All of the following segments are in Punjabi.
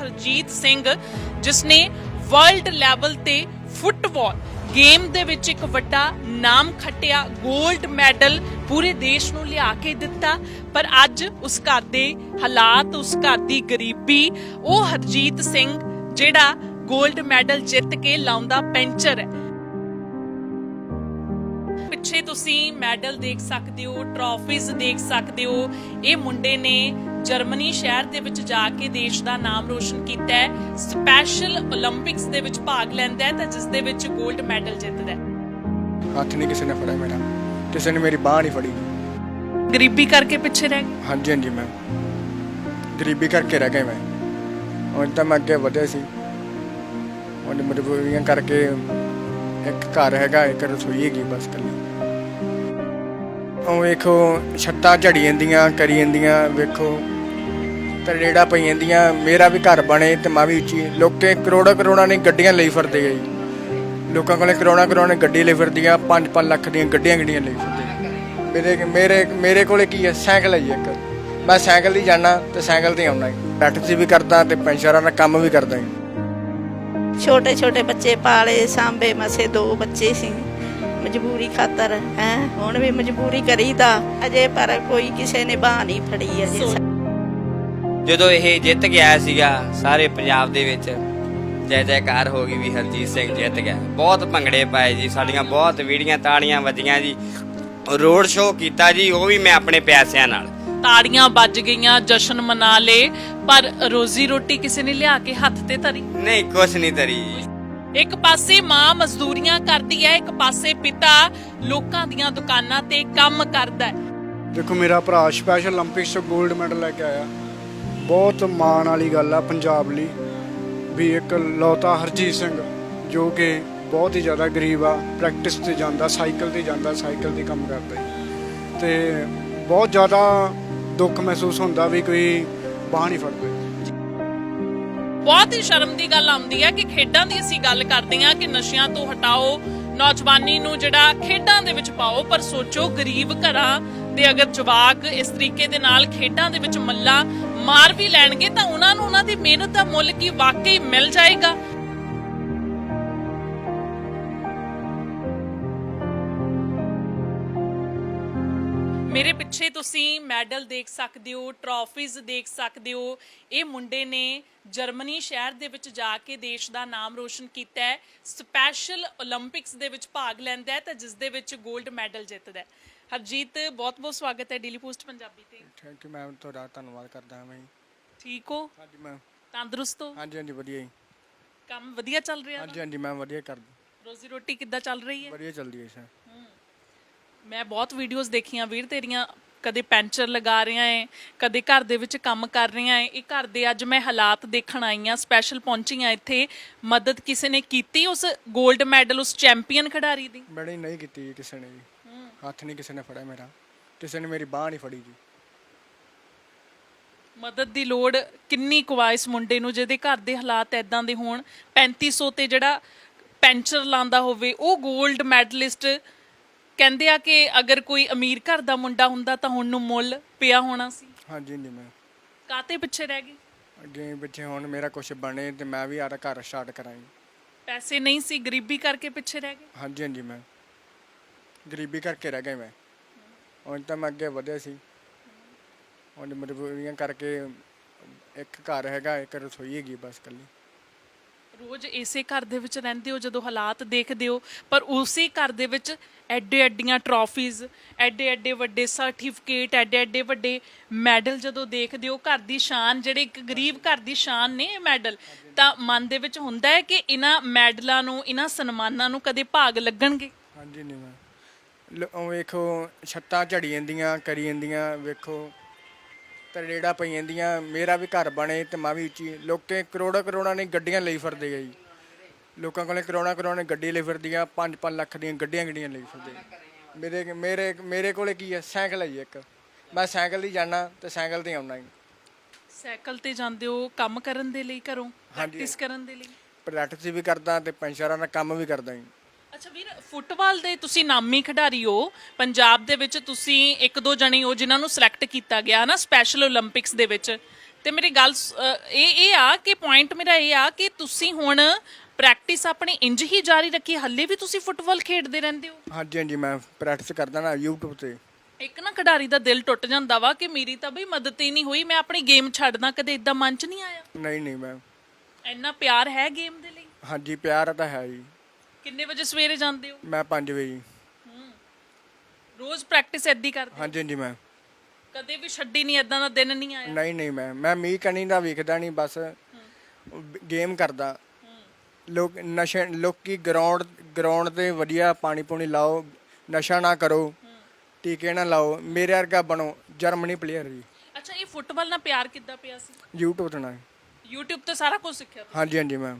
ਹਰਜੀਤ ਸਿੰਘ ਜਿਸ ਨੇ ਵਰਲਡ ਲੈਵਲ ਤੇ ਫੁੱਟਬਾਲ ਗੇਮ ਦੇ ਵਿੱਚ ਇੱਕ ਵੱਡਾ ਨਾਮ ਖੱਟਿਆ 골ਡ ਮੈਡਲ ਪੂਰੇ ਦੇਸ਼ ਨੂੰ ਲਿਆ ਕੇ ਦਿੱਤਾ। ਪਰ ਅੱਜ ਉਸ ਘਰ ਦੇ ਹਾਲਾਤ, ਉਸ ਘਰ ਦੀ ਗਰੀਬੀ, ਉਹ ਹਰਜੀਤ ਸਿੰਘ, ਜਿਹੜਾ 골ਡ ਮੈਡਲ ਜਿੱਤ ਕੇ ਲਾਉਂਦਾ ਪੈਂਚਰ ਹੈ। ਪਿੱਛੇ ਤੁਸੀਂ ਮੈਡਲ ਦੇਖ ਸਕਦੇ ਹੋ ਟਰਾਫੀਜ਼ ਦੇਖ ਸਕਦੇ ਹੋ। ਇਹ ਮੁੰਡੇ ਨੇ ਜਰਮਨੀ ਸ਼ਹਿਰ ਦੇ ਵਿੱਚ ਜਾ ਕੇ ਦੇਸ਼ ਦਾ ਨਾਮ ਰੋਸ਼ਨ ਕੀਤਾ ਹੈ। ਸਪੈਸ਼ਲ 올림픽ਸ ਦੇ ਵਿੱਚ ਭਾਗ ਲੈਂਦਾ ਹੈ ਤਾਂ ਜਿਸ ਦੇ ਵਿੱਚ 골ਡ ਮੈਡਲ ਜਿੱਤਦਾ ਹੈ। ਹੱਥ ਨਹੀਂ ਕਿਸੇ ਨੇ ਫੜਿਆ ਮੇਰਾ। ਕਿਸੇ ਨੇ ਮੇਰੀ ਬਾਹ ਨਹੀਂ ਫੜੀ। ਗਰੀਬੀ ਕਰਕੇ ਪਿੱਛੇ ਰਹਿ ਗਏ? ਹਾਂਜੀ ਹਾਂਜੀ ਮੈਂ ਗਰੀਬੀ ਕਰਕੇ ਰਹਿ ਗਏ ਮੈਂ। ਹੁਣ ਤਾਂ ਮੈਂ ਅੱਗੇ ਵਧਿਆ ਸੀ। ਹੁਣ ਮਜਬੂਰੀਆਂ ਕਰਕੇ ਇੱਕ ਘਰ ਹੈਗਾ ਇੱਕ ਰਸੋਈ ਹੈਗੀ ਬਸ ਕੱਲੀ ਉਹ ਵੇਖੋ, ਛੱਤਾਂ ਝੜੀ ਜਾਂਦੀਆਂ, ਕਰੀ ਜਾਂਦੀਆਂ, ਵੇਖੋ। ਤਰੇੜਾ ਪਈ ਜਾਂਦੀਆਂ, ਮੇਰਾ ਵੀ ਘਰ ਬਣੇ ਤੇ ਮੈਂ ਵੀ ਉੱਚੀ। ਲੋਕੇ ਕਰੋੜਾ ਕਰੋੜਾਂ ਨੇ ਗੱਡੀਆਂ ਲਈ ਫਿਰਦੇ ਗਏ ਲੋਕਾਂ ਕੋਲੇ ਕਰੋੜਾਂ ਕਰੋੜਾਂ ਨੇ ਗੱਡੀ ਲਈ ਫਿਰਦੀਆਂ 5-5 ਲੱਖ ਦੀਆਂ ਗੱਡੀਆਂ ਗੱਡੀਆਂ ਲਈ ਫਿਰਦੇ ਮੇਰੇ ਮੇਰੇ ਮੇਰੇ ਕੋਲੇ ਕੀ ਹੈ ਸਾਈਕਲ ਹੈ ਜੀ ਇੱਕ। ਮੈਂ ਸਾਈਕਲ ਦੀ ਜਾਣਾ ਤੇ ਸਾਈਕਲ ਤੇ ਆਉਣਾ ਟੈਕਸੀ ਵੀ ਕਰਦਾ ਤੇ ਪੈਂਸ਼ਰਾਂ ਦਾ ਕੰਮ ਵੀ ਕਰਦਾ ਜੀ। ਛੋਟੇ ਛੋਟੇ ਬੱਚੇ ਪਾਲੇ, ਸਾਂਭੇ ਮਸੇ ਦੋ ਬੱਚੇ ਸੀ। ਮਜਬੂਰੀ ਖਾਤਰ ਹੈ? ਹੁਣ ਵੀ ਮਜਬੂਰੀ ਕਰੀਦਾ ਅਜੇ ਪਰ ਕੋਈ ਕਿਸੇ ਨੇ ਬਾਹ ਨਹੀਂ ਫੜੀ ਅਜੇ। ਜਦੋਂ ਇਹ ਜਿੱਤ ਗਿਆ ਸੀਗਾ ਸਾਰੇ ਪੰਜਾਬ ਦੇ ਵਿੱਚ ਜੈ ਜੈਕਾਰ ਹੋ ਗਈ ਵੀ ਹਰਜੀਤ ਸਿੰਘ ਜਿੱਤ ਗਿਆ। ਬਹੁਤ ਭੰਗੜੇ ਪਾਏ ਜੀ ਸਾਡੀਆਂ ਬਹੁਤ ਵੀਡੀਆਂ ਤਾੜੀਆਂ ਵੱਜੀਆਂ ਜੀ। ਰੋਡ ਸ਼ੋਅ ਕੀਤਾ ਜੀ ਉਹ ਵੀ ਮੈਂ ਆਪਣੇ ਪੈਸਿਆਂ ਨਾਲ। ਤਾੜੀਆਂ ਵੱਜ ਗਈਆਂ ਜਸ਼ਨ ਮਨਾ ਲਏ ਪਰ ਰੋਜ਼ੀ ਰੋਟੀ ਕਿਸੇ ਨੇ ਲਿਆ ਕੇ ਹੱਥ ਤੇ ਧਰੀ? ਨਹੀਂ ਕੁਛ ਨਹੀਂ ਤਰੀ ਜੀ ਇੱਕ ਪਾਸੇ ਮਾਂ ਮਜ਼ਦੂਰੀਆਂ ਕਰਦੀ ਹੈ, ਇੱਕ ਪਾਸੇ ਪਿਤਾ ਲੋਕਾਂ ਦੀਆਂ ਦੁਕਾਨਾਂ ਤੇ ਕੰਮ ਕਰਦਾ ਹੈ। ਦੇਖੋ, ਮੇਰਾ ਭਰਾ ਸਪੈਸ਼ਲ 올림픽ਸ ਤੋਂ 골ਡ ਮੈਡਲ ਲੈ ਕੇ ਆਇਆ। ਬਹੁਤ ਮਾਣ ਵਾਲੀ ਗੱਲ ਆ ਪੰਜਾਬ ਲਈ ਵੀ ਇੱਕ ਲੌਤਾ ਹਰਜੀਤ ਸਿੰਘ, ਜੋ ਕਿ ਬਹੁਤ ਹੀ ਜ਼ਿਆਦਾ ਗਰੀਬ ਆ ਪ੍ਰੈਕਟਿਸ ਤੇ ਜਾਂਦਾ ਸਾਈਕਲ ਤੇ ਜਾਂਦਾ ਸਾਈਕਲ ਤੇ ਕੰਮ ਕਰਦਾ ਤੇ ਬਹੁਤ ਜ਼ਿਆਦਾ ਦੁੱਖ ਮਹਿਸੂਸ ਹੁੰਦਾ ਵੀ ਕੋਈ ਬਾਹ ਨਹੀਂ ਫੜਦਾ। ਬਹੁਤ ਹੀ ਸ਼ਰਮ ਦੀ ਗੱਲ ਆਉਂਦੀ ਹੈ ਕਿ ਖੇਡਾਂ ਦੀ ਅਸੀਂ ਗੱਲ ਕਰਦੇ ਹਾਂ ਕਿ ਨਸ਼ਿਆਂ ਤੋਂ ਹਟਾਓ, ਨੌਜਵਾਨੀ ਨੂੰ ਜਿਹੜਾ ਖੇਡਾਂ ਦੇ ਵਿੱਚ ਪਾਓ, ਪਰ ਸੋਚੋ ਗਰੀਬ ਘਰਾਂ ਦੇ ਅਗਰ ਜਵਾਕ ਇਸ ਤਰੀਕੇ ਦੇ ਨਾਲ ਖੇਡਾਂ ਦੇ ਵਿੱਚ ਮੱਲਾ ਮਾਰ ਵੀ ਲੈਣਗੇ ਤਾਂ ਉਹਨਾਂ ਨੂੰ ਉਹਨਾਂ ਦੀ ਮਿਹਨਤ ਦਾ ਮੁੱਲ ਕੀ ਵਾਕਈ ਮਿਲ ਜਾਏਗਾ? ਮੇਰੇ ਪਿੱਛੇ ਤੁਸੀਂ ਮੈਡਲ ਦੇਖ ਸਕਦੇ ਹੋ ਟਰਾਫੀਜ਼ ਦੇਖ ਸਕਦੇ ਹੋ। ਇਹ ਮੁੰਡੇ ਨੇ ਜਰਮਨੀ ਸ਼ਹਿਰ ਦੇ ਵਿੱਚ ਜਾ ਕੇ ਦੇਸ਼ ਦਾ ਨਾਮ ਰੋਸ਼ਨ ਕੀਤਾ ਹੈ। ਸਪੈਸ਼ਲ 올림픽ਸ ਦੇ ਵਿੱਚ ਭਾਗ ਲੈਂਦਾ ਹੈ ਤਾਂ ਜਿਸ ਦੇ ਵਿੱਚ 골ਡ ਮੈਡਲ ਜਿੱਤਦਾ ਹੈ। ਹਰਜੀਤ ਬਹੁਤ ਬਹੁਤ ਸਵਾਗਤ ਹੈ ਡੇਲੀ ਪੋਸਟ ਪੰਜਾਬੀ ਤੇ। ਥੈਂਕ ਯੂ ਮੈਮ ਤੁਹਾਡਾ ਧੰਨਵਾਦ ਕਰਦਾ ਹਾਂ ਮੈਂ ਠੀਕ ਹੋ? ਹਾਂਜੀ ਮੈਮ ਤੰਦਰੁਸਤ ਹੋ? ਹਾਂਜੀ ਹਾਂਜੀ ਵਧੀਆ ਜੀ। ਕੰਮ ਵਧੀਆ ਚੱਲ ਰਿਹਾ ਹਾਂਜੀ ਹਾਂਜੀ ਮੈਮ ਵਧੀਆ ਕਰਦਾ। ਰੋਜ਼ੀ ਰੋਟੀ ਕਿੱਦਾਂ ਚੱਲ ਰਹੀ ਹੈ? ਵਧੀਆ ਚੱਲਦੀ ਹੈ ਸਰ ਮੈਂ ਬਹੁਤ ਵੀਡੀਓਜ਼ ਦੇਖੀਆਂ ਵੀਰ ਤੇਰੀਆਂ ਕਦੇ ਪੈਂਚਰ ਲਗਾ ਰਿਹਾ ਏ ਕਦੇ ਘਰ ਦੇ ਵਿੱਚ ਕੰਮ ਕਰ ਰਿਹਾ ਏ ਇਹ ਘਰ ਦੇ ਅੱਜ ਮੈਂ ਹਾਲਾਤ ਦੇਖਣ ਆਈ ਆ ਸਪੈਸ਼ਲ ਪਹੁੰਚੀ ਆ ਇੱਥੇ। ਮਦਦ ਕਿਸੇ ਨੇ ਕੀਤੀ ਉਸ 골ਡ ਮੈਡਲ ਉਸ ਚੈਂਪੀਅਨ ਖਿਡਾਰੀ ਦੀ? ਬੜੀ ਨਹੀਂ ਕੀਤੀ ਜੀ ਕਿਸੇ ਨੇ ਜੀ। ਹੱਥ ਨਹੀਂ ਕਿਸੇ ਨੇ ਫੜਿਆ ਮੇਰਾ। ਕਿਸੇ ਨੇ ਮੇਰੀ ਬਾਹ ਨਹੀਂ ਫੜੀ ਜੀ। ਮਦਦ ਦੀ ਲੋੜ ਕਿੰਨੀ ਕੁ ਆ ਇਸ ਮੁੰਡੇ ਨੂੰ ਜਿਹਦੇ ਘਰ ਦੇ ਹਾਲਾਤ ਐਦਾਂ ਦੇ ਹੋਣ? 3500 ਤੇ ਜਿਹੜਾ ਪੈਂਚਰ ਲਾਂਦਾ ਹੋਵੇ ਉਹ 골ਡ ਮੈਡਲਿਸਟ ਕਹਿੰਦੇ ਆ ਕਿ ਅਗਰ ਕੋਈ ਅਮੀਰ ਘਰ ਦਾ ਮੁੰਡਾ ਹੁੰਦਾ ਤਾਂ ਹੁਣ ਨੂੰ ਮੁੱਲ ਪਿਆ ਹੋਣਾ ਸੀ। ਹਾਂਜੀ ਹਾਂਜੀ ਮੈਂ ਕਾਤੇ ਪਿੱਛੇ ਰਹਿ ਗਏ? ਅੱਗੇ ਪਿੱਛੇ ਹੁਣ ਮੇਰਾ ਕੁਝ ਬਣੇ ਤੇ ਮੈਂ ਵੀ ਆੜਾ ਘਰ ਸਟਾਰਟ ਕਰਾਂ ਪੈਸੇ ਨਹੀਂ ਸੀ ਗਰੀਬੀ ਕਰਕੇ ਪਿੱਛੇ ਰਹਿ ਗਏ? ਹਾਂਜੀ ਹਾਂਜੀ ਮੈਂ ਗਰੀਬੀ ਕਰਕੇ ਰਹਿ ਗਿਆ ਮੈਂ। ਹੁਣ ਤਾਂ ਮੈਂ ਅੱਗੇ ਵਧਿਆ ਸੀ। ਹੁਣ ਮਜਬੂਰੀਆਂ ਕਰਕੇ ਇੱਕ ਘਰ ਹੈਗਾ ਇੱਕ ਰਸੋਈ ਹੈਗੀ ਬਸ ਕੱਲੀ ਰੋਜ਼ ਇਸੇ ਘਰ ਦੇ ਵਿੱਚ ਰਹਿੰਦੇ ਹੋ ਜਦੋਂ ਹਾਲਾਤ ਦੇਖਦੇ ਹੋ ਪਰ ਉਸੇ ਘਰ ਦੇ ਵਿੱਚ ਐਡੇ ਐਡੀਆਂ ਟਰਾਫੀਜ਼ ਐਡੇ ਐਡੇ ਵੱਡੇ ਸਰਟੀਫਿਕੇਟ ਐਡੇ ਐਡੇ ਵੱਡੇ ਮੈਡਲ ਜਦੋਂ ਦੇਖਦੇ ਹੋ, ਘਰ ਦੀ ਸ਼ਾਨ, ਜਿਹੜੇ ਇੱਕ ਗਰੀਬ ਘਰ ਦੀ ਸ਼ਾਨ ਨੇ ਇਹ ਮੈਡਲ ਤਾਂ ਮਨ ਦੇ ਵਿੱਚ ਹੁੰਦਾ ਹੈ ਕਿ ਇਹਨਾਂ ਮੈਡਲਾਂ ਨੂੰ, ਇਹਨਾਂ ਸਨਮਾਨਾਂ ਨੂੰ ਕਦੇ ਭਾਗ ਲੱਗਣਗੇ? ਹਾਂਜੀ ਨਹੀਂ ਮੈਂ ਵੇਖੋ, ਛੱਤਾਂ ਝੜੀ ਜਾਂਦੀਆਂ, ਕਰੀ ਜਾਂਦੀਆਂ, ਵੇਖੋ, ਤਰੇੜਾ ਪਈ ਜਾਂਦੀਆਂ, ਮੇਰਾ ਵੀ ਘਰ ਬਣੇ ਤੇ ਮੈਂ ਵੀ ਉੱਚੀ, ਲੋਕੇ ਕਰੋੜਾ ਕਰੋੜਾਂ ਨੇ ਗੱਡੀਆਂ ਲਈ ਫਿਰਦੇ ਆ ਜੀ। ਲੋਕਾਂ ਕੋਲੇ ਕਰਾਉਣਾ ਕਰਾਉਣੇ ਗੱਡੀ ਲਈ ਫਿਰਦੀਆਂ 5-5 ਲੱਖ ਦੀਆਂ ਗੱਡੀਆਂ ਗੱਡੀਆਂ ਲਈ ਫਿਰਦੇ? ਮੇਰੇ ਮੇਰੇ ਮੇਰੇ ਕੋਲੇ ਕੀ ਹੈ ਸਾਈਕਲ ਹੈ ਇੱਕ। ਮੈਂ ਸਾਈਕਲ ਦੀ ਜਾਣਾ ਤੇ ਸਾਈਕਲ ਤੇ ਆਉਣਾ ਹੀ ਸਾਈਕਲ ਤੇ ਜਾਂਦੇ ਹੋ ਕੰਮ ਕਰਨ ਦੇ ਲਈ ਘਰੋਂ? ਪ੍ਰੈਕਟਿਸ ਕਰਨ ਦੇ ਲਈ? ਪ੍ਰੈਕਟਿਸ ਵੀ ਕਰਦਾ ਤੇ ਪੈਂਸ਼ਰਾਂ ਦਾ ਕੰਮ ਵੀ ਕਰਦਾ ਜੀ। ਅੱਛਾ ਵੀਰ ਫੁੱਟਬਾਲ ਦੇ ਤੁਸੀਂ ਨਾਮੀ ਖਿਡਾਰੀ ਹੋ। ਪੰਜਾਬ ਦੇ ਵਿੱਚ ਤੁਸੀਂ ਇੱਕ ਦੋ ਜਣੇ ਹੋ ਜਿਨ੍ਹਾਂ ਨੂੰ ਸਿਲੈਕਟ ਕੀਤਾ ਗਿਆ ਨਾ ਸਪੈਸ਼ਲ 올림픽ਸ ਦੇ ਵਿੱਚ। ਤੇ ਮੇਰੀ ਗੱਲ ਇਹ ਇਹ ਆ ਕਿ ਪੁਆਇੰਟ ਮੇਰਾ ਇਹ ਆ ਕਿ ਤੁਸੀਂ ਹੁਣ ਪ੍ਰੈਕਟਿਸ ਆਪਣੀ ਇੰਜ ਹੀ ਜਾਰੀ ਰੱਖੀ ਹੱਲੇ ਵੀ ਤੁਸੀਂ ਫੁੱਟਬਾਲ ਖੇਡਦੇ ਰਹਿੰਦੇ ਹੋ? ਹਾਂਜੀ ਹਾਂਜੀ ਮੈਂ ਪ੍ਰੈਕਟਿਸ ਕਰਦਾ ਨਾ YouTube ਤੇ। ਇੱਕ ਨਾ ਖਿਡਾਰੀ ਦਾ ਦਿਲ ਟੁੱਟ ਜਾਂਦਾ ਵਾ ਕਿ ਮੇਰੀ ਤਾਂ ਬਈ ਮਦਦ ਹੀ ਨਹੀਂ ਹੋਈ ਮੈਂ ਆਪਣੀ ਗੇਮ ਛੱਡਦਾ ਕਦੇ ਇਦਾਂ ਮਨ ਚ ਨਹੀਂ ਆਇਆ? ਨਹੀਂ ਨਹੀਂ ਮੈਂ। ਇੰਨਾ ਪਿਆਰ ਹੈ ਗੇਮ ਦੇ ਲਈ? ਹਾਂਜੀ ਪਿਆਰ ਤਾਂ ਹੈ ਜੀ। ਕਿੰਨੇ ਵਜੇ ਸਵੇਰੇ ਜਾਂਦੇ ਹੋ? ਮੈਂ 5 ਵਜੇ ਰੋਜ਼ ਪ੍ਰੈਕਟਿਸ ਏਦੀ ਕਰਦੇ? ਹਾਂਜੀ ਹਾਂਜੀ ਮੈਂ। ਕਦੇ ਵੀ ਛੱਡੀ ਨਹੀਂ ਇਦਾਂ ਦਾ ਦਿਨ ਨਹੀਂ ਆਇਆ? ਨਹੀਂ ਨਹੀਂ ਮੈਂ। ਮੈਂ ਮੀਂਹ ਕਣੀ ਦਾ ਵੇਖਦਾ ਨਹੀਂ ਬਸ ਗੇਮ ਕਰਦਾ। ਲੋਕ ਨਸ਼ੇ ਲੋਕੀ ਗਰਾਊਂਡ ਗਰਾਊਂਡ ਤੇ ਵਧੀਆ ਪਾਣੀ ਪੂਣੀ ਲਾਓ ਨਸ਼ਾ ਨਾ ਕਰੋ ਟੀਕੇ ਨਾ ਲਾਓ ਮੇਰੇ ਵਰਗਾ ਬਣੋ ਜਰਮਨੀ ਪਲੇਅਰ ਜੀ। ਅੱਛਾ ਇਹ ਫੁੱਟਬਾਲ ਨਾਲ ਪਿਆਰ ਕਿੱਦਾਂ ਪਿਆ ਸੀ? YouTube ਤੋਂ ਨਾ YouTube ਤੋਂ ਸਾਰਾ ਕੁਝ ਸਿੱਖਿਆ ਹਾਂਜੀ ਹਾਂਜੀ ਮੈਂ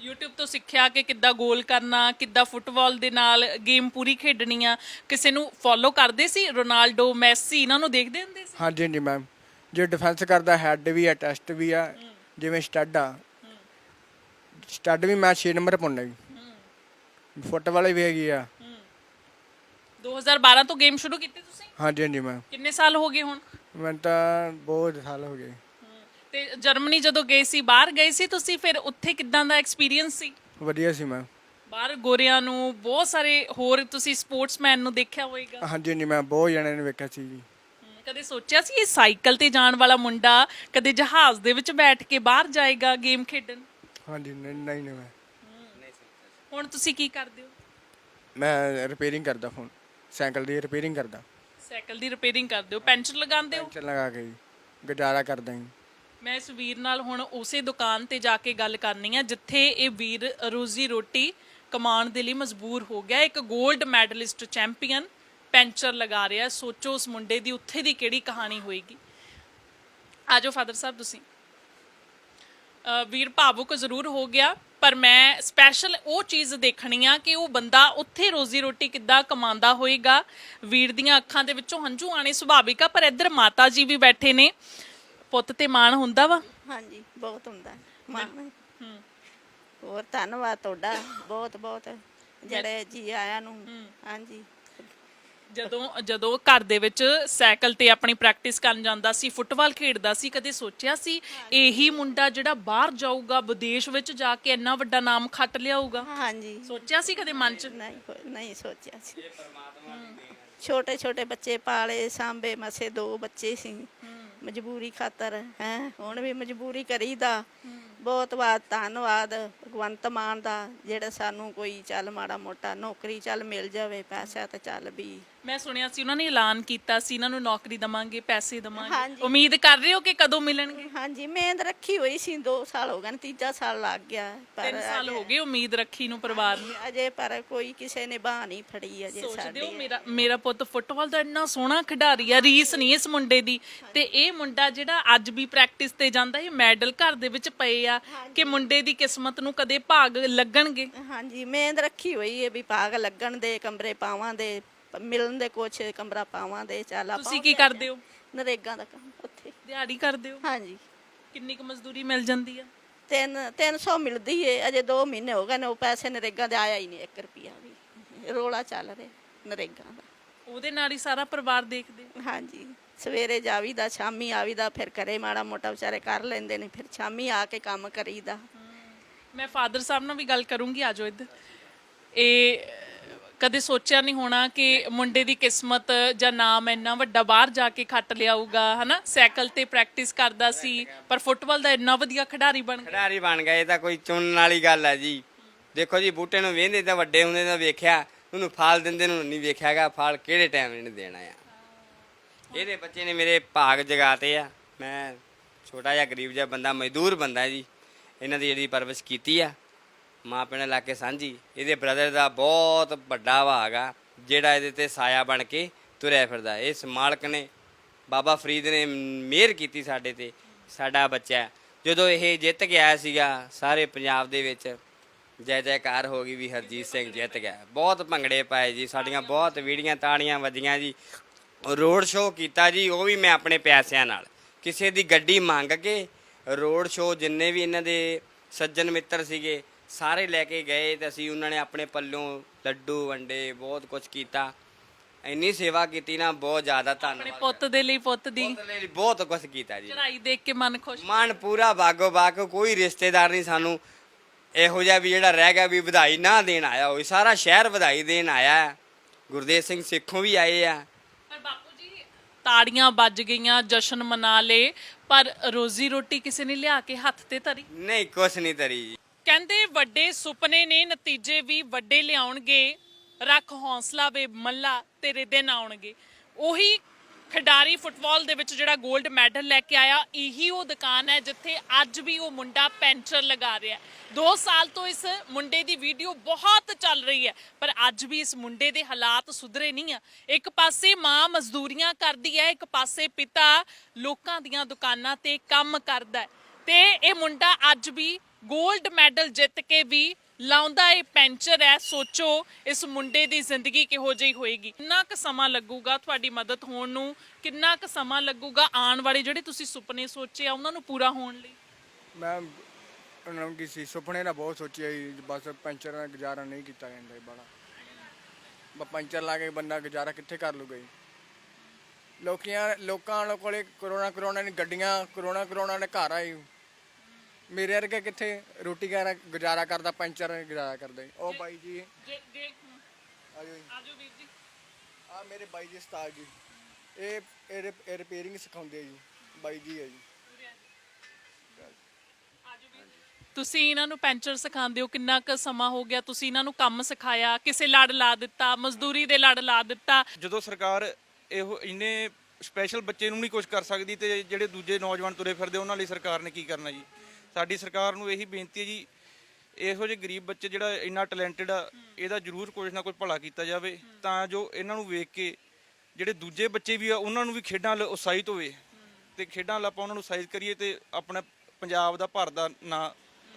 YouTube ਤੋਂ ਸਿੱਖਿਆ ਕਿ ਕਿੱਦਾਂ ਗੋਲ ਕਰਨਾ ਕਿੱਦਾਂ ਫੁੱਟਬਾਲ ਦੇ ਨਾਲ ਗੇਮ ਪੂਰੀ ਖੇਡਣੀ ਆ। ਕਿਸੇ ਨੂੰ ਫੋਲੋ ਕਰਦੇ ਸੀ? ਰੋਨਾਲਡੋ ਮੈਸੀ ਇਹਨਾਂ ਨੂੰ ਦੇਖਦੇ ਹੁੰਦੇ ਸੀ? ਹਾਂਜੀ ਹਾਂਜੀ ਮੈਮ ਜੇ ਡਿਫੈਂਸ ਕਰਦਾ ਹੈਡ ਵੀ ਆ ਟੈਸਟ ਵੀ ਆ ਜਿਵੇਂ ਸਟੱਡ ਆ ਸਟੱਡ ਵੀ ਮੈਂ 6 ਨੰਬਰ ਪਾਉਣਾ ਜੀ। ਫੁੱਟ ਵਾਲੇ ਵੀ ਹੈਗੀ ਆ। 2012 ਤੋਂ ਗੇਮ ਸ਼ੁਰੂ ਕੀਤੀ ਤੁਸੀਂ? ਹਾਂਜੀ ਹਾਂਜੀ ਮੈਮ ਕਿੰਨੇ ਸਾਲ ਹੋ ਗਏ ਹੁਣ? ਮੈਨੂੰ ਤਾਂ ਬਹੁਤ ਸਾਲ ਹੋ ਗਏ। ਤੇ ਜਰਮਨੀ ਜਦੋਂ ਗਏ ਸੀ ਬਾਹਰ ਗਏ ਸੀ ਤੁਸੀਂ ਫਿਰ ਉੱਥੇ ਕਿੱਦਾਂ ਦਾ ਐਕਸਪੀਰੀਅੰਸ ਸੀ? ਵਧੀਆ ਸੀ ਮੈਂ। ਬਾਹਰ ਗੋਰਿਆਂ ਨੂੰ ਬਹੁਤ ਸਾਰੇ ਹੋਰ ਤੁਸੀਂ ਸਪੋਰਟਸਮੈਨ ਨੂੰ ਦੇਖਿਆ ਹੋਵੇਗਾ। ਹਾਂਜੀ ਹਾਂਜੀ ਮੈਂ ਬਹੁਤ ਜਣਿਆਂ ਨੇ ਵੇਖਿਆ ਸੀ ਜੀ। ਕਦੇ ਸੋਚਿਆ ਸੀ ਇਹ ਸਾਈਕਲ ਤੇ ਜਾਣ ਵਾਲਾ ਮੁੰਡਾ ਕਦੇ ਜਹਾਜ਼ ਦੇ ਵਿੱਚ ਬੈਠ ਕੇ ਬਾਹਰ ਜਾਏਗਾ ਗੇਮ ਖੇਡਣ? ਹਾਂਜੀ ਨਹੀਂ ਨਹੀਂ ਨਹੀਂ ਮੈਂ। ਹੁਣ ਤੁਸੀਂ ਕੀ ਕਰਦੇ ਹੋ? ਮੈਂ ਰਿਪੇਅਰਿੰਗ ਕਰਦਾ ਫੋਨ ਸਾਈਕਲ ਦੀ ਰਿਪੇਅਰਿੰਗ ਕਰਦਾ। ਸਾਈਕਲ ਦੀ ਰਿਪੇਅਰਿੰਗ ਕਰਦੇ ਹੋ? ਪੈਂਚਰ ਲਗਾਉਂਦੇ ਹੋ? ਚੱਲ ਲਗਾ ਕੇ ਜੀ। ਗੁਜ਼ਾਰਾ ਕਰਦਾ ਜੀ। ਮੈਂ ਇਸ ਵੀਰ ਨਾਲ ਹੁਣ ਉਸੇ ਦੁਕਾਨ ਤੇ ਜਾ ਕੇ ਗੱਲ ਕਰਨੀ ਆ ਜਿੱਥੇ ਇਹ ਵੀਰ ਰੋਜ਼ੀ ਰੋਟੀ ਕਮਾਉਣ ਦੇ ਲਈ ਮਜਬੂਰ ਹੋ ਗਿਆ। ਇੱਕ 골ਡ ਮੈਡਲਿਸਟ ਚੈਂਪੀਅਨ ਪੈਂਚਰ ਲਗਾ ਰਿਹਾ। ਸੋਚੋ ਉਸ ਮੁੰਡੇ ਦੀ ਉੱਥੇ ਦੀ ਕਿਹੜੀ ਕਹਾਣੀ ਹੋਏਗੀ। ਆਜੋ ਫਾਦਰ ਸਾਹਿਬ ਤੁਸੀਂ। ਅ, ਵੀਰ ਭਾਵੁਕ ਜ਼ਰੂਰ ਹੋ ਗਿਆ ਪਰ ਮੈਂ ਸਪੈਸ਼ਲ ਉਹ ਚੀਜ਼ ਦੇਖਣੀ ਆ ਕਿ ਉਹ ਬੰਦਾ ਉੱਥੇ ਰੋਜ਼ੀ ਰੋਟੀ ਕਿੱਦਾਂ ਕਮਾਉਂਦਾ ਹੋਏਗਾ। ਵੀਰ ਦੀਆਂ ਅੱਖਾਂ ਦੇ ਵਿੱਚੋਂ ਹੰਝੂ ਆਣੇ ਸੁਭਾਵਿਕ ਆ ਪਰ ਇੱਧਰ ਮਾਤਾ ਜੀ ਵੀ ਬੈਠੇ ਨੇ। ਪੁੱਤ ਤੇ ਮਾਣ ਹੁੰਦਾ ਵਾ? ਹਾਂਜੀ ਬਹੁਤ ਹੁੰਦਾ। ਮਾਣ। ਹੋਰ ਧੰਨਵਾਦ ਤੁਹਾਡਾ ਬਹੁਤ ਬਹੁਤ ਜਿਹੜੇ ਜੀ ਆਇਆਂ ਨੂੰ। ਹਾਂਜੀ। ਜਦੋਂ ਜਦੋਂ ਘਰ ਦੇ ਵਿੱਚ ਸਾਈਕਲ ਤੇ ਆਪਣੀ ਪ੍ਰੈਕਟਿਸ ਕਰਨ ਜਾਂਦਾ ਸੀ ਫੁੱਟਬਾਲ ਖੇਡਦਾ ਸੀ ਕਦੇ ਸੋਚਿਆ ਸੀ ਇਹੀ ਮੁੰਡਾ ਜਿਹੜਾ ਬਾਹਰ ਜਾਊਗਾ ਵਿਦੇਸ਼ ਵਿੱਚ ਜਾ ਕੇ ਇੰਨਾ ਵੱਡਾ ਨਾਮ ਖੱਟ ਲਿਆਊਗਾ? ਹਾਂਜੀ। ਸੋਚਿਆ ਸੀ ਕਦੇ ਮਨ 'ਚ? ਨਹੀਂ ਨਹੀਂ ਸੋਚਿਆ ਸੀ। ਛੋਟੇ ਛੋਟੇ ਬੱਚੇ ਪਾਲੇ ਸਾਂਭੇ ਮਸੇ ਦੋ ਬੱਚੇ ਸੀ। ਮਜਬੂਰੀ ਖਾਤਰ ਹੈ ਹੁਣ ਵੀ ਮਜਬੂਰੀ ਕਰੀਦਾ। ਬਹੁਤ ਬਾਤ ਧੰਨਵਾਦ ਭਗਵੰਤ ਮਾਨ ਦਾ ਜਿਹੜਾ ਸਾਨੂੰ ਕੋਈ ਚੱਲ ਮਾੜਾ ਮੋਟਾ ਨੌਕਰੀ ਚੱਲ ਮਿਲ ਜਾਵੇ ਪੈਸਾ ਤੇ ਚੱਲ ਵੀ। ਮੈਂ ਸੁਣਿਆ ਸੀ ਉਹਨਾਂ ਨੇ ਐਲਾਨ ਕੀਤਾ ਸੀ ਇਹਨਾਂ ਨੂੰ ਨੌਕਰੀ ਦਵਾਂਗੇ ਪੈਸੇ ਦਵਾਂਗੇ। ਹਾਂਜੀ। ਉਮੀਦ ਕਰ ਰਹੇ ਹੋ ਕਿ ਕਦੋਂ ਮਿਲਣਗੇ? ਹਾਂਜੀ ਮਿਹਨਤ ਰੱਖੀ ਹੋਈ ਸੀ 2 ਸਾਲ ਹੋ ਗਏ ਨੇ ਤੀਜਾ ਸਾਲ ਲੱਗ ਗਿਆ। ਪਰ 3 ਸਾਲ ਹੋ ਗਏ ਉਮੀਦ ਰੱਖੀ ਨੂੰ ਪਰਿਵਾਰ ਨੂੰ। ਅਜੇ ਪਰ ਕੋਈ ਕਿਸੇ ਨੇ ਬਾਹ ਨਹੀਂ ਫੜੀ ਅਜੇ ਸੋਚਦੇ ਹੋ ਮੇਰਾ ਮੇਰਾ ਪੁੱਤ ਫੁੱਟਬਾਲ ਦਾ ਇੰਨਾ ਸੋਹਣਾ ਖਿਡਾਰੀ ਆ ਰੀਸ ਨਹੀਂ ਇਸ ਮੁੰਡੇ ਦੀ। ਤੇ ਇਹ ਮੁੰਡਾ ਜਿਹੜਾ ਅੱਜ ਵੀ ਪ੍ਰੈਕਟਿਸ ਤੇ ਜਾਂਦਾ ਇਹ ਮੈਡਲ ਘਰ ਦੇ ਵਿੱਚ ਪਏ ਆ ਕਿ ਮੁੰਡੇ ਦੀ ਕਿਸਮਤ ਨੂੰ ਕਦੇ ਭਾਗ ਲੱਗਣਗੇ? ਹਾਂਜੀ ਮਿਹਨਤ ਰੱਖੀ ਹੋਈ ਹੈ ਵੀ ਭਾਗ ਲੱਗਣ ਦੇ ਕਮਰੇ ਪਾਵਾਂ ਦੇ ਮਿਲਣ ਦੇ ਕੁਛ ਕਮਰਾ ਪਾਵਾਂ ਦੇ ਚੱਲ ਆਪਾਂ ਤੁਸੀਂ ਕੀ ਕਰਦੇ ਹੋ? ਨਰੇਗਾ ਦਾ ਕੰਮ ਉੱਥੇ। ਦਿਹਾੜੀ ਕਰਦੇ ਹੋ? ਹਾਂਜੀ। ਕਿੰਨੀ ਕੁ ਮਜ਼ਦੂਰੀ ਮਿਲ ਜਾਂਦੀ ਆ? ਤਿੰਨ 300 ਮਿਲਦੀ ਏ ਅਜੇ 2 ਮਹੀਨੇ ਹੋ ਗਏ ਨੇ ਉਹ ਪੈਸੇ ਨਰੇਗਾ ਦੇ ਆਇਆ ਹੀ ਨਹੀਂ 1 ਰੁਪਿਆ ਵੀ। ਰੋਲਾ ਚੱਲ ਰਿਹਾ ਨਰੇਗਾ ਦਾ। ਉਹਦੇ ਨਾਲ ਹੀ ਸਾਰਾ ਪਰਿਵਾਰ ਦੇਖਦੇ ਹਾਂਜੀ। ਸਵੇਰੇ ਜਾਵੀਦਾ ਸ਼ਾਮੀ ਆਵੀਦਾ ਫਿਰ ਘਰੇ ਮਾੜਾ ਮੋਟਾ ਵਿਚਾਰੇ ਕਰ ਲੈਂਦੇ ਨੇ ਫਿਰ ਸ਼ਾਮੀ ਆ ਕੇ ਕੰਮ ਕਰੀਦਾ। ਮੈਂ ਫਾਦਰ ਸਾਹਿਬ ਨਾਲ ਵੀ ਗੱਲ ਕਰੂੰਗੀ ਆਜੋ ਇੱਧਰ। ਇਹ ਕਦੇ ਸੋਚਿਆ ਨਹੀਂ ਹੋਣਾ ਕਿ ਮੁੰਡੇ ਦੀ ਕਿਸਮਤ ਜਾਂ ਨਾਮ ਇੰਨਾ ਵੱਡਾ ਬਾਹਰ ਜਾ ਕੇ ਖੱਟ ਲਿਆਊਗਾ, ਹਨਾ? ਸਾਈਕਲ ਤੇ ਪ੍ਰੈਕਟਿਸ ਕਰਦਾ ਸੀ, ਪਰ ਫੁੱਟਬਾਲ ਦਾ ਇੰਨਾ ਵਧੀਆ ਖਿਡਾਰੀ ਬਣ ਗਿਆ। ਖਿਡਾਰੀ ਬਣ ਗਏ ਤਾਂ ਕੋਈ ਚੁਣਨ ਵਾਲੀ ਗੱਲ ਹੈ ਜੀ। ਦੇਖੋ ਜੀ, ਬੂਟੇ ਨੂੰ ਵੇਂਦੇ ਤਾਂ ਵੱਡੇ ਹੁੰਦੇ ਤਾਂ ਵੇਖਿਆ, ਉਹਨੂੰ ਫਲ ਦਿੰਦੇ ਨੂੰ ਨਹੀਂ ਵੇਖਿਆਗਾ ਫਲ ਕਿਹੜੇ ਟਾਈਮ ਇਹਨੇ ਦੇਣਾ ਆ। ਇਹਦੇ ਬੱਚੇ ਨੇ ਮੇਰੇ ਭਾਗ ਜਗਾਤੇ ਆ। ਮੈਂ ਛੋਟਾ ਜਿਹਾ ਗਰੀਬ ਜਿਹਾ ਬੰਦਾ, ਮਜ਼ਦੂਰ ਬੰਦਾ ਜੀ। ਇਹਨਾਂ ਦੀ ਜਿਹੜੀ ਪਰਵਰਿਸ਼ ਕੀਤੀ ਆ। ਮਾਂ ਪਿਓ ਨੇ ਲਾ ਕੇ ਸਾਂਝੀ। ਇਹਦੇ ਬ੍ਰਦਰ ਦਾ ਬਹੁਤ ਵੱਡਾ ਭਾਗ ਆ, ਜਿਹੜਾ ਇਹਦੇ ਤੇ ਸਾਇਆ ਬਣ ਕੇ ਤੁਰਿਆ ਫਿਰਦਾ। ਇਸ ਮਾਲਕ ਨੇ, ਬਾਬਾ ਫਰੀਦ ਨੇ ਮਿਹਰ ਕੀਤੀ ਸਾਡੇ ਤੇ, ਸਾਡਾ ਬੱਚਾ ਜਦੋਂ ਇਹ ਜਿੱਤ ਗਿਆ ਸੀਗਾ, ਸਾਰੇ ਪੰਜਾਬ ਦੇ ਵਿੱਚ ਜੈ ਜੈਕਾਰ ਹੋ ਗਈ ਵੀ ਹਰਜੀਤ ਸਿੰਘ ਜਿੱਤ ਗਿਆ। ਬਹੁਤ ਭੰਗੜੇ ਪਾਏ ਜੀ, ਸਾਡੀਆਂ ਬਹੁਤ ਵੀੜੀਆਂ ਤਾੜੀਆਂ ਵੱਜੀਆਂ ਜੀ। ਰੋਡ ਸ਼ੋਅ ਕੀਤਾ ਜੀ, ਉਹ ਵੀ ਮੈਂ ਆਪਣੇ ਪੈਸਿਆਂ ਨਾਲ। ਕਿਸੇ ਦੀ ਗੱਡੀ ਮੰਗ ਕੇ ਰੋਡ ਸ਼ੋਅ ਜਿੰਨੇ ਵੀ ਇਹਨਾਂ ਦੇ ਸੱਜਣ ਮਿੱਤਰ ਸੀਗੇ ਸਾਰੇ ਲੈ ਕੇ ਗਏ ਤੇ ਅਸੀਂ ਉਹਨਾਂ ਨੇ ਆਪਣੇ ਪੱਲੋਂ ਲੱਡੂ ਵੰਡੇ ਬਹੁਤ ਕੁਝ ਕੀਤਾ। ਇੰਨੀ ਸੇਵਾ ਕੀਤੀ ਨਾ ਬਹੁਤ ਜ਼ਿਆਦਾ ਆਪਣੇ ਧੰਨਵਾਦ ਪੁੱਤ ਦੇ ਲਈ ਪੁੱਤ ਦੀ। ਬਹੁਤ ਲਈ ਬਹੁਤ ਕੁਝ ਕੀਤਾ ਜੀ। ਚੜਾਈ ਦੇਖ ਕੇ ਮਨ ਖੁਸ਼। ਮਨ ਪੂਰਾ ਬਾਗੋ ਬਾਗ ਕੋਈ ਰਿਸ਼ਤੇਦਾਰ ਨਹੀਂ ਸਾਨੂੰ ਇਹੋ ਜਿਹਾ ਵੀ ਜਿਹੜਾ ਰਹਿ ਗਿਆ ਵੀ ਵਧਾਈ ਨਾ ਦੇਣ ਆਇਆ ਹੋਵੇ। ਸਾਰਾ ਸ਼ਹਿਰ ਵਧਾਈ ਦੇਣ ਆਇਆ ਹੈ। ਗੁਰਦੇਵ ਸਿੰਘ ਸਿੱਖੋਂ ਵੀ ਆਏ ਆ। ਪਰ ਬਾਪੂ ਜੀ ਤਾੜੀਆਂ ਵੱਜ ਗਈਆਂ ਜਸ਼ਨ ਮਨਾ ਲਏ ਪਰ ਰੋਜ਼ੀ ਰੋਟੀ ਕਿਸੇ ਨੇ ਲਿਆ ਕੇ ਹੱਥ ਤੇ ਧਰੀ? ਨਹੀਂ ਕੁਛ ਨਹੀਂ ਤਰੀ ਜੀ। ਕਹਿੰਦੇ ਵੱਡੇ ਸੁਪਨੇ ਨੇ, ਨਤੀਜੇ ਵੀ ਵੱਡੇ ਲਿਆਉਣਗੇ। ਰੱਖ ਹੌਸਲਾ ਵੇ ਮੱਲਾ, ਤੇਰੇ ਦਿਨ ਆਉਣਗੇ। ਉਹੀ ਖਿਡਾਰੀ ਫੁੱਟਬਾਲ ਦੇ ਵਿੱਚ ਜਿਹੜਾ 골ਡ ਮੈਡਲ ਲੈ ਕੇ ਆਇਆ, ਇਹੀ ਉਹ ਦੁਕਾਨ ਹੈ ਜਿੱਥੇ ਅੱਜ ਵੀ ਉਹ ਮੁੰਡਾ ਪੈਂਚਰ ਲਗਾ ਰਿਹਾ ਹੈ। 2 ਸਾਲ ਤੋਂ ਇਸ ਮੁੰਡੇ ਦੀ ਵੀਡੀਓ ਬਹੁਤ ਚੱਲ ਰਹੀ ਹੈ, ਪਰ ਅੱਜ ਵੀ ਇਸ ਮੁੰਡੇ ਦੇ ਹਾਲਾਤ ਸੁਧਰੇ ਨਹੀਂ ਆ। ਇੱਕ ਪਾਸੇ ਮਾਂ ਮਜ਼ਦੂਰੀਆਂ ਕਰਦੀ ਹੈ, ਇੱਕ ਪਾਸੇ ਪਿਤਾ ਲੋਕਾਂ ਦੀਆਂ ਦੁਕਾਨਾਂ ਤੇ ਕੰਮ ਕਰਦਾ ਹੈ। ਤੇ ਇਹ ਮੁੰਡਾ ਅੱਜ ਵੀ 골ਡ ਮੈਡਲ ਜਿੱਤ ਕੇ ਵੀ ਲਾਉਂਦਾ ਇਹ ਪੈਂਚਰ ਹੈ। ਸੋਚੋ ਇਸ ਮੁੰਡੇ ਦੀ ਜ਼ਿੰਦਗੀ ਕਿਹੋ ਜਿਹੀ ਹੋਏਗੀ। ਕਿੰਨਾ ਕੁ ਸਮਾਂ ਲੱਗੂਗਾ ਤੁਹਾਡੀ ਮਦਦ ਹੋਣ ਨੂੰ? ਕਿੰਨਾ ਕੁ ਸਮਾਂ ਲੱਗੂਗਾ ਆਉਣ ਵਾਲੇ ਜਿਹੜੇ ਤੁਸੀਂ ਸੁਪਨੇ ਸੋਚੇ ਆ, ਉਹਨਾਂ ਨੂੰ ਪੂਰਾ ਹੋਣ ਲਈ? ਮੈਂ ਉਹਨਾਂ ਨੂੰ ਕਿਸੇ ਸੁਪਨੇ ਦਾ ਬਹੁਤ ਸੋਚਿਆ ਸੀ ਬਸ ਪੈਂਚਰ ਨਾਲ ਗੁਜ਼ਾਰਾ ਨਹੀਂ ਕੀਤਾ ਜਾਂਦਾ ਬੜਾ ਬਸ ਪੈਂਚਰ ਲਾ ਕੇ ਬੰਦਾ ਗੁਜ਼ਾਰਾ ਕਿੱਥੇ ਕਰ ਲੂਗਾ ਜੀ? ਲੋਕੀਆਂ, ਲੋਕਾਂ ਕੋਲੇ ਕਰੋਨਾ ਕਰੋਨਾ ਨੇ, ਗੱਡੀਆਂ ਕਰੋਨਾ ਕਰੋਨਾ ਨੇ ਘਰ ਆਏ ਮੇਰੇ ਵਰਗੇ ਕਿੱਥੇ ਰੋਟੀ ਗਾਰਾ ਗੁਜ਼ਾਰਾ ਕਰਦਾ ਪੈਂਚਰ ਗੁਜ਼ਾਰਾ ਕਰਦਾ ਜੀ। ਉਹ ਬਾਈ ਜੀ। ਜੇ ਜੇ ਆਜੋ ਜੀ। ਆਜੋ ਵੀਰ ਜੀ। ਆ ਮੇਰੇ ਬਾਈ ਜੀ ਉਸਤਾਦ ਜੀ। ਇਹ ਇਹ ਰਿਪ- ਇਹ ਰਿਪੇਅਰਿੰਗ ਸਿਖਾਉਂਦੇ ਆ ਜੀ। ਬਾਈ ਜੀ ਹੈ ਜੀ। ਤੁਸੀਂ ਇਹਨਾਂ ਨੂੰ ਪੈਂਚਰ ਸਿਖਾਉਂਦੇ ਹੋ ਕਿੰਨਾ ਕੁ ਸਮਾਂ ਹੋ ਗਿਆ? ਤੁਸੀਂ ਇਹਨਾਂ ਨੂੰ ਕੰਮ ਸਿਖਾਇਆ ਕਿਸੇ ਲੜ ਲਾ ਦਿੱਤਾ ਮਜ਼ਦੂਰੀ ਦੇ ਲੜ ਲਾ ਦਿੱਤਾ? ਜਦੋਂ ਸਰਕਾਰ ਇਹੋ ਇੰਨੇ ਸਪੈਸ਼ਲ ਬੱਚੇ ਨੂੰ ਨਹੀਂ ਕੁਝ ਕਰ ਸਕਦੀ ਤੇ ਜਿਹੜੇ ਦੂਜੇ ਨੌਜਵਾਨ ਤੁਰੇ ਫਿਰਦੇ ਉਹਨਾਂ ਲਈ ਸਰਕਾਰ ਨੇ ਕੀ ਕਰਨਾ ਜੀ? ਸਾਡੀ ਸਰਕਾਰ ਨੂੰ ਇਹੀ ਬੇਨਤੀ ਹੈ ਜੀ, ਇਹੋ ਜਿਹੇ ਗਰੀਬ ਬੱਚੇ ਜਿਹੜਾ ਇੰਨਾ ਟੈਲੈਂਟਡ ਆ, ਇਹਦਾ ਜ਼ਰੂਰ ਕੁਝ ਨਾ ਕੁਝ ਭਲਾ ਕੀਤਾ ਜਾਵੇ, ਤਾਂ ਜੋ ਇਹਨਾਂ ਨੂੰ ਵੇਖ ਕੇ ਜਿਹੜੇ ਦੂਜੇ ਬੱਚੇ ਵੀ ਆ, ਉਹਨਾਂ ਨੂੰ ਵੀ ਖੇਡਾਂ ਵੱਲ ਉਤਸ਼ਾਹਿਤ ਹੋਵੇ ਤੇ ਖੇਡਾਂ ਵੱਲ ਆਪਾਂ ਉਹਨਾਂ ਨੂੰ ਉਤਸ਼ਾਹਿਤ ਕਰੀਏ ਤੇ ਆਪਣਾ ਪੰਜਾਬ ਦਾ, ਭਾਰਤ ਦਾ ਨਾਂ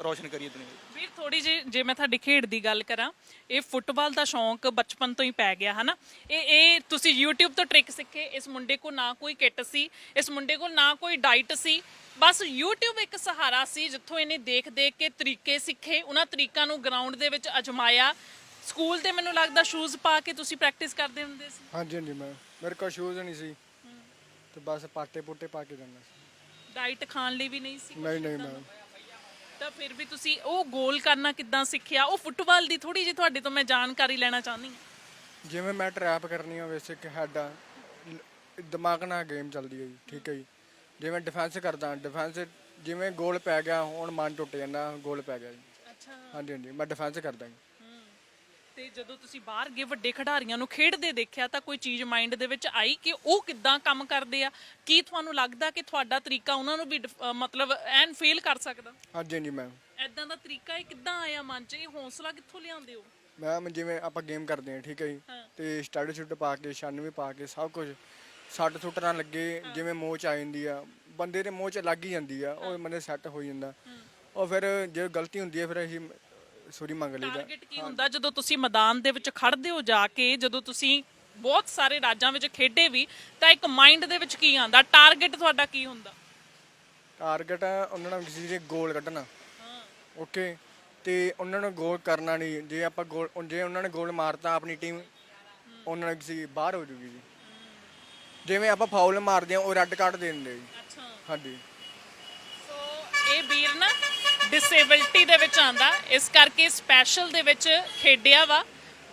ਰੌਸ਼ਨ ਕਰੀਏ ਦੁਨੀਆ ਵੀਰ ਥੋੜੀ ਜਿਹੀ ਜੇ ਮੈਂ ਤੁਹਾਡੀ ਖੇਡ ਦੀ ਗੱਲ ਕਰਾਂ ਇਹ ਫੁੱਟਬਾਲ ਦਾ ਸ਼ੌਂਕ ਬਚਪਨ ਤੋਂ ਹੀ ਪੈ ਗਿਆ ਹਨਾ? ਇਹ ਇਹ ਤੁਸੀਂ YouTube ਤੋਂ ਟ੍ਰਿਕ ਸਿੱਖੇ ਇਸ ਮੁੰਡੇ ਕੋਲ ਨਾ ਕੋਈ ਕਿੱਟ ਸੀ ਇਸ ਮੁੰਡੇ ਕੋਲ ਨਾ ਕੋਈ ਡਾਈਟ ਸੀ ਬਸ YouTube ਇੱਕ ਸਹਾਰਾ ਸੀ ਜਿੱਥੋਂ ਇਹਨੇ ਦੇਖ ਦੇਖ ਕੇ ਤਰੀਕੇ ਸਿੱਖੇ ਉਹਨਾਂ ਤਰੀਕਾਂ ਨੂੰ ਗਰਾਊਂਡ ਦੇ ਵਿੱਚ ਅਜਮਾਇਆ। ਸਕੂਲ ਤੇ ਮੈਨੂੰ ਲੱਗਦਾ ਸ਼ੂਜ਼ ਪਾ ਕੇ ਤੁਸੀਂ ਪ੍ਰੈਕਟਿਸ ਕਰਦੇ ਹੁੰਦੇ ਸੀ। ਹਾਂਜੀ ਹਾਂਜੀ ਮੈਂ ਮੇਰੇ ਕੋਲ ਸ਼ੂਜ਼ ਨਹੀਂ ਸੀ ਤੇ ਬਸ ਪਾਟੇ ਪੁੱਟੇ ਪਾ ਕੇ ਜਾਂਦਾ ਸੀ। ਡਾਈਟ ਖਾਣ ਲਈ ਵੀ ਨਹੀਂ ਸੀ ਨਹੀਂ ਨਹੀਂ ਮੈਂ। ਤਾਂ ਫਿਰ ਵੀ ਤੁਸੀਂ ਉਹ ਗੋਲ ਕਰਨਾ ਕਿੱਦਾਂ ਸਿੱਖਿਆ? ਉਹ ਫੁੱਟਬਾਲ ਦੀ ਥੋੜੀ ਜਿਹੀ ਤੁਹਾਡੇ ਤੋਂ ਮੈਂ ਜਾਣਕਾਰੀ ਲੈਣਾ ਚਾਹੁੰਦੀ ਹਾਂ। ਜਿਵੇਂ ਮੈਂ ਟਰੈਪ ਕਰਨੀ ਆ ਵੈਸੇ ਕਿ ਹੈਡਾ ਦਿਮਾਗ ਨਾਲ ਗੇਮ ਚੱਲਦੀ ਹੈ ਜੀ ਠੀਕ ਹੈ ਜੀ। ਜਿਵੇਂ ਡਿਫੈਂਸ ਕਰਦਾ ਡਿਫੈਂਸ ਜਿਵੇਂ ਗੋਲ ਪੈ ਗਿਆ ਹੁਣ ਮਨ ਟੁੱਟ ਜਾਂਦਾ ਗੋਲ ਪੈ ਗਿਆ ਜੀ। ਅੱਛਾ। ਹਾਂਜੀ ਹਾਂਜੀ ਮੈਂ ਡਿਫੈਂਸ ਕਰਦਾ ਜੀ। ਤੇ ਜਦੋਂ ਤੁਸੀਂ ਬਾਹਰ ਗਏ ਵੱਡੇ ਖਿਡਾਰੀਆਂ ਨੂੰ ਖੇਡਦੇ ਦੇਖਿਆ ਤਾਂ ਕੋਈ ਚੀਜ਼ ਮਾਈਂਡ ਦੇ ਵਿੱਚ ਆਈ ਕਿ ਉਹ ਕਿੱਦਾਂ ਕੰਮ ਕਰਦੇ ਆ? ਕੀ ਤੁਹਾਨੂੰ ਲੱਗਦਾ ਕਿ ਤੁਹਾਡਾ ਤਰੀਕਾ ਉਹਨਾਂ ਨੂੰ ਵੀ ਡਿਫ- ਮਤਲਬ ਐਨ ਫੇਲ ਕਰ ਸਕਦਾ? ਹਾਂਜੀ ਹਾਂਜੀ ਮੈਂ ਐਦਾਂ ਦਾ ਤਰੀਕਾ ਇਹ ਕਿੱਦਾਂ ਆਇਆ ਮਨ 'ਚ? ਇਹ ਹੌਸਲਾ ਕਿੱਥੋਂ ਲਿਆਉਂਦੇ ਹੋ? ਮੈਂ ਜਿਵੇਂ ਆਪਾਂ ਗੇਮ ਕਰਦੇ ਹਾਂ ਠੀਕ ਹੈ ਜੀ? ਤੇ ਸਟੱਡ ਸ਼ੁੱਟ ਪਾ ਕੇ ਸ਼ਨ ਵੀ ਪਾ ਕੇ ਸਭ ਕੁਝ ਸੱਟ ਸੁੱਟ ਨਾ ਲੱਗੇ ਜਿਵੇਂ ਮੋਚ ਆ ਜਾਂਦੀ ਆ। ਬੰਦੇ ਦੇ ਮੋਚ ਲੱਗ ਹੀ ਜਾਂਦੀ ਆ ਉਹ ਬੰਦੇ ਸੈੱਟ ਹੋ ਜਾਂਦਾ। ਉਹ ਫਿਰ ਜੇ ਗਲਤੀ ਹੁੰਦੀ ਹੈ ਫਿਰ ਅਸੀਂ ਸੋਰੀ ਮੰਗ ਲਈਦਾ ਟਾਰਗੇਟ ਕੀ ਹੁੰਦਾ? ਜਦੋਂ ਤੁਸੀਂ ਮੈਦਾਨ ਦੇ ਵਿੱਚ ਖੜਦੇ ਹੋ ਜਾ ਕੇ ਜਦੋਂ ਤੁਸੀਂ ਬਹੁਤ ਸਾਰੇ ਰਾਜਾਂ ਵਿੱਚ ਖੇਡੇ ਵੀ ਤਾਂ ਇੱਕ ਮਾਈਂਡ ਦੇ ਵਿੱਚ ਕੀ ਆਉਂਦਾ? ਟਾਰਗੇਟ ਤੁਹਾਡਾ ਕੀ ਹੁੰਦਾ? ਟਾਰਗੇਟ ਉਹਨਾਂ ਨੂੰ ਕਿਸੇ ਦੇ ਗੋਲ ਕੱਢਣਾ। ਓਕੇ ਤੇ ਉਹਨਾਂ ਨੂੰ ਗੋਲ ਕਰਨਾ ਨਹੀਂ। ਜੇ ਆਪਾਂ ਗੋਲ ਜੇ ਉਹਨਾਂ ਨੇ ਗੋਲ ਮਾਰਤਾ ਆਪਣੀ ਟੀਮ ਉਹਨਾਂ ਨੂੰ ਕਿਸੇ ਬਾਹਰ ਹੋ ਜੂਗੀ ਜੀ। ਜਿਵੇਂ ਆਪਾਂ ਫਾਉਲ ਮਾਰਦੇ ਆ ਉਹ ਰੈੱਡ ਕਾਰਡ ਦੇ ਦਿੰਦੇ ਜੀ। ਅੱਛਾ। ਹਾਂਜੀ। ਸੋ ਇਹ ਵੀਰ ਨਾ ਡਿਸੇਬਿਲਟੀ ਦੇ ਵਿੱਚ ਆਂਦਾ ਇਸ ਕਰਕੇ ਸਪੈਸ਼ਲ ਦੇ ਵਿੱਚ ਖੇਡਿਆ ਵਾ।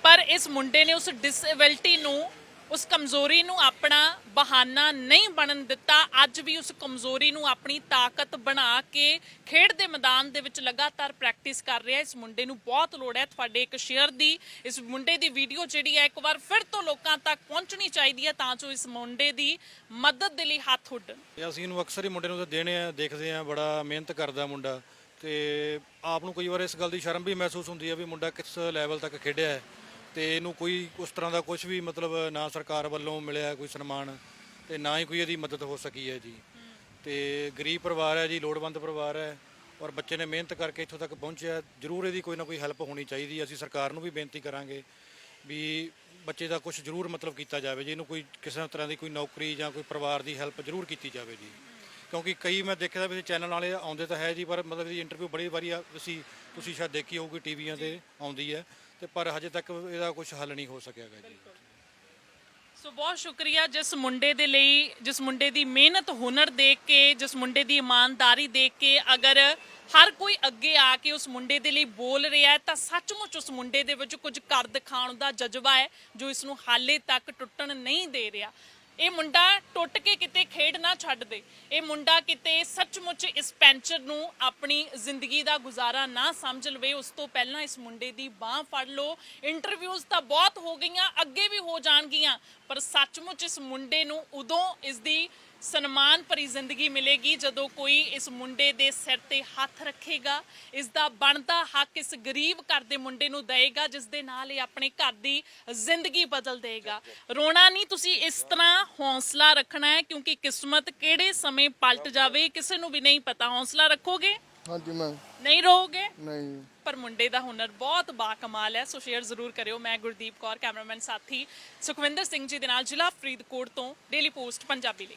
ਪਰ ਇਸ ਮੁੰਡੇ ਨੇ ਉਸ ਡਿਸੇਬਿਲਟੀ ਨੂੰ, ਉਸ ਕਮਜ਼ੋਰੀ ਨੂੰ ਆਪਣਾ ਬਹਾਨਾ ਨਹੀਂ ਬਣਨ ਦਿੱਤਾ। ਅੱਜ ਵੀ ਉਸ ਕਮਜ਼ੋਰੀ ਨੂੰ ਆਪਣੀ ਤਾਕਤ ਬਣਾ ਕੇ ਖੇਡ ਦੇ ਮੈਦਾਨ ਦੇ ਵਿੱਚ ਲਗਾਤਾਰ ਪ੍ਰੈਕਟਿਸ ਕਰ ਰਿਹਾ। ਇਸ ਮੁੰਡੇ ਨੂੰ ਬਹੁਤ ਲੋੜ ਹੈ ਤੁਹਾਡੇ ਇੱਕ ਸ਼ੇਅਰ ਦੀ। ਇਸ ਮੁੰਡੇ ਦੀ ਵੀਡੀਓ ਜਿਹੜੀ ਹੈ, ਇੱਕ ਵਾਰ ਫਿਰ ਤੋਂ ਲੋਕਾਂ ਤੱਕ ਪਹੁੰਚਣੀ ਚਾਹੀਦੀ ਹੈ ਤਾਂ ਜੋ ਇਸ ਮੁੰਡੇ ਦੀ ਮਦਦ ਦੇ ਲਈ ਹੱਥ ਉੱਡਣ ਅਸੀਂ ਇਹਨੂੰ ਅਕਸਰ ਹੀ ਮੁੰਡੇ ਨੂੰ ਦੇਣੇ ਆ, ਦੇਖਦੇ ਆ, ਬੜਾ ਮਿਹਨਤ ਕਰਦਾ ਮੁੰਡਾ। ਤੇ ਆਪ ਨੂੰ ਕਈ ਵਾਰ ਇਸ ਗੱਲ ਦੀ ਸ਼ਰਮ ਵੀ ਮਹਿਸੂਸ ਹੁੰਦੀ ਹੈ ਵੀ ਮੁੰਡਾ ਕਿਸ ਲੈਵਲ ਤੱਕ ਖੇਡਿਆ ਹੈ ਤੇ ਇਹਨੂੰ ਕੋਈ ਉਸ ਤਰ੍ਹਾਂ ਦਾ ਕੁਝ ਵੀ ਮਤਲਬ ਨਾ ਸਰਕਾਰ ਵੱਲੋਂ ਮਿਲਿਆ ਕੋਈ ਸਨਮਾਨ ਤੇ ਨਾ ਹੀ ਕੋਈ ਇਹਦੀ ਮਦਦ ਹੋ ਸਕੀ ਹੈ ਜੀ। ਤੇ ਗਰੀਬ ਪਰਿਵਾਰ ਹੈ ਜੀ, ਲੋੜਵੰਦ ਪਰਿਵਾਰ ਹੈ ਔਰ ਬੱਚੇ ਨੇ ਮਿਹਨਤ ਕਰਕੇ ਇੱਥੋਂ ਤੱਕ ਪਹੁੰਚਿਆ, ਜ਼ਰੂਰ ਇਹਦੀ ਕੋਈ ਨਾ ਕੋਈ ਹੈਲਪ ਹੋਣੀ ਚਾਹੀਦੀ ਹੈ। ਅਸੀਂ ਸਰਕਾਰ ਨੂੰ ਵੀ ਬੇਨਤੀ ਕਰਾਂਗੇ ਵੀ ਬੱਚੇ ਦਾ ਕੁਝ ਜ਼ਰੂਰ ਮਤਲਬ ਕੀਤਾ ਜਾਵੇ, ਜੀ ਇਹਨੂੰ ਕੋਈ ਕਿਸੇ ਤਰ੍ਹਾਂ ਦੀ ਕੋਈ ਨੌਕਰੀ ਜਾਂ ਕੋਈ ਪਰਿਵਾਰ ਦੀ ਹੈਲਪ ਜ਼ਰੂਰ ਕੀਤੀ ਜਾਵੇ ਜੀ। ਕਿਉਂਕਿ ਕਈ ਮੈਂ ਦੇਖਿਆ ਵੀ ਚੈਨਲ ਵਾਲੇ ਆਉਂਦੇ ਤਾਂ ਹੈ ਜੀ, ਪਰ ਮਤਲਬ ਇਹਦੀ ਇੰਟਰਵਿਊ ਬੜੀ ਵਾਰੀ ਆ- ਅਸੀਂ ਤੁਸੀਂ ਸ਼ਾਇਦ ਦੇਖੀ ਹੋਊਗੀ, ਟੀਵੀਆਂ ਤੇ ਆਉਂਦੀ ਹੈ। ਤੇ ਪਰ ਹਜੇ ਤੱਕ ਇਹਦਾ ਕੁਝ ਹੱਲ ਨਹੀਂ ਹੋ ਸਕਿਆਗਾ ਜੀ। ਸੋ ਬਹੁਤ ਸ਼ੁਕਰੀਆ ਜਿਸ ਮੁੰਡੇ ਦੇ ਲਈ, ਜਿਸ ਮੁੰਡੇ ਦੀ ਮਿਹਨਤ, ਹੁਨਰ ਦੇਖ ਕੇ, ਜਿਸ ਮੁੰਡੇ ਦੀ ਇਮਾਨਦਾਰੀ ਦੇਖ ਕੇ, ਅਗਰ ਹਰ ਕੋਈ ਅੱਗੇ ਆ ਕੇ ਉਸ ਮੁੰਡੇ ਦੇ ਲਈ ਬੋਲ ਰਿਹਾ ਹੈ, ਤਾਂ ਸੱਚਮੁੱਚ ਉਸ ਮੁੰਡੇ ਦੇ ਵਿੱਚ ਕੁਝ ਕਰ ਦਿਖਾਉਣ ਦਾ ਜਜ਼ਬਾ ਹੈ, ਜੋ ਇਸ ਨੂੰ ਹਾਲੇ ਤੱਕ ਟੁੱਟਣ ਨਹੀਂ ਦੇ ਰਿਹਾ। ਇਹ ਮੁੰਡਾ ਟੁੱਟ ਕੇ ਕਿਤੇ ਖੇਡ ਨਾ ਛੱਡ ਦੇ। ਇਹ ਮੁੰਡਾ ਕਿਤੇ ਸੱਚਮੁੱਚ ਇਸ ਪੈਂਚਰ ਨੂੰ ਆਪਣੀ ਜ਼ਿੰਦਗੀ ਦਾ ਗੁਜ਼ਾਰਾ ਨਾ ਸਮਝ ਲਵੇ। ਉਸ ਤੋਂ ਪਹਿਲਾਂ ਇਸ ਮੁੰਡੇ ਦੀ ਬਾਹ ਫੜ ਲਓ। ਇੰਟਰਵਿਊਜ਼ ਤਾਂ ਬਹੁਤ ਹੋ ਗਈਆਂ, ਅੱਗੇ ਵੀ ਹੋ ਜਾਣਗੀਆਂ। ਪਰ ਸੱਚਮੁੱਚ ਇਸ ਮੁੰਡੇ ਨੂੰ ਉਦੋਂ ਇਸ ਦੀ ਸਨਮਾਨ ਭਰੀ ਜ਼ਿੰਦਗੀ ਮਿਲੇਗੀ ਜਦੋਂ ਕੋਈ ਇਸ ਮੁੰਡੇ ਦੇ ਸਿਰ ਤੇ ਹੱਥ ਰੱਖੇਗਾ ਇਸ ਦਾ ਬਣਦਾ ਹੱਕ ਇਸ ਗਰੀਬ ਘਰ ਦੇ ਮੁੰਡੇ ਨੂੰ ਦੇਏਗਾ ਜਿਸ ਦੇ ਨਾਲ ਇਹ ਆਪਣੇ ਘਰ ਦੀ ਜ਼ਿੰਦਗੀ ਬਦਲ ਦੇਗਾ ਰੋਣਾ ਨਹੀਂ ਤੁਸੀਂ ਇਸ ਤਰ੍ਹਾਂ ਹੌਸਲਾ ਰੱਖਣਾ ਹੈ ਕਿਉਂਕਿ ਕਿਸਮਤ ਕਿਹੜੇ ਸਮੇਂ ਪਲਟ ਜਾਵੇ ਕਿਸੇ ਨੂੰ ਵੀ ਨਹੀਂ ਪਤਾ। ਹੌਸਲਾ ਰੱਖੋਗੇ? ਹਾਂਜੀ ਮੈਂ ਨਹੀਂ ਰਹੋਗੇ? ਨਹੀਂ। ਪਰ ਮੁੰਡੇ ਦਾ ਹੁਨਰ ਬਹੁਤ ਬਾਕਮਾਲ ਹੈ ਸੋ ਸ਼ੇਅਰ ਜ਼ਰੂਰ ਕਰਿਓ। ਮੈਂ ਗੁਰਦੀਪ ਕੌਰ ਕੈਮਰਾਮੈਨ ਸਾਥੀ ਸੁਖਵਿੰਦਰ ਸਿੰਘ ਜੀ ਦੇ ਨਾਲ ਜ਼ਿਲ੍ਹਾ ਫਰੀਦਕੋਟ ਤੋਂ ਡੇਲੀ ਪੋਸਟ ਪੰਜਾਬੀ ਲਈ।